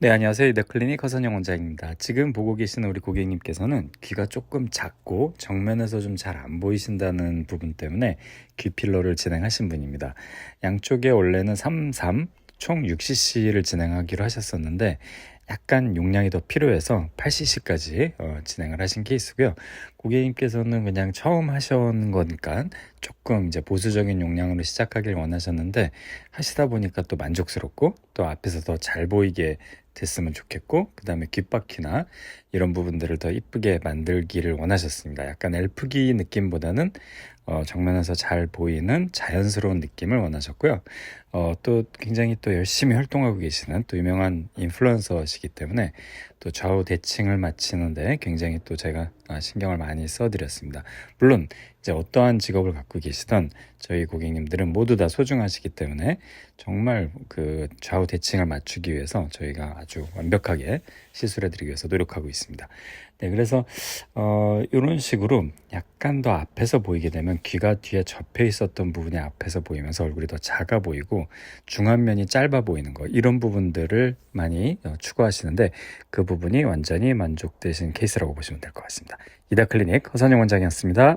네, 안녕하세요. 이더클리닉 허선영 원장입니다. 지금 보고 계시는 우리 고객님께서는 귀가 조금 작고 정면에서 좀 잘 안 보이신다는 부분 때문에 귀 필러를 진행하신 분입니다. 양쪽에 원래는 33, 총 6cc를 진행하기로 하셨었는데 약간 용량이 더 필요해서 8cc까지 어, 진행을 하신 케이스고요. 고객님께서는 그냥 처음 하신 거니까 조금 이제 보수적인 용량으로 시작하길 원하셨는데 하시다 보니까 또 만족스럽고 또 앞에서 더 잘 보이게 됐으면 좋겠고 그 다음에 귓바퀴나 이런 부분들을 더 이쁘게 만들기를 원하셨습니다. 약간 엘프기 느낌보다는 어, 정면에서 잘 보이는 자연스러운 느낌을 원하셨고요. 어, 또 굉장히 또 열심히 활동하고 계시는 또 유명한 인플루언서시기 때문에 또 좌우 대칭을 맞추는데 굉장히 또 제가 아, 신경을 많이 써드렸습니다. 물론 이제 어떠한 직업을 갖고 계시던 저희 고객님들은 모두 다 소중하시기 때문에 정말 그 좌우 대칭을 맞추기 위해서 저희가 아주 완벽하게 시술해드리기 위해서 노력하고 있습니다. 네, 그래서 어, 이런 식으로 약간 더 앞에서 보이게 되면 귀가 뒤에 접혀 있었던 부분이 앞에서 보이면서 얼굴이 더 작아 보이고 중안면이 짧아 보이는 거 이런 부분들을 많이 어, 추구하시는데 그 부분이 완전히 만족되신 케이스라고 보시면 될 것 같습니다. 이다클리닉 허선영 원장이었습니다.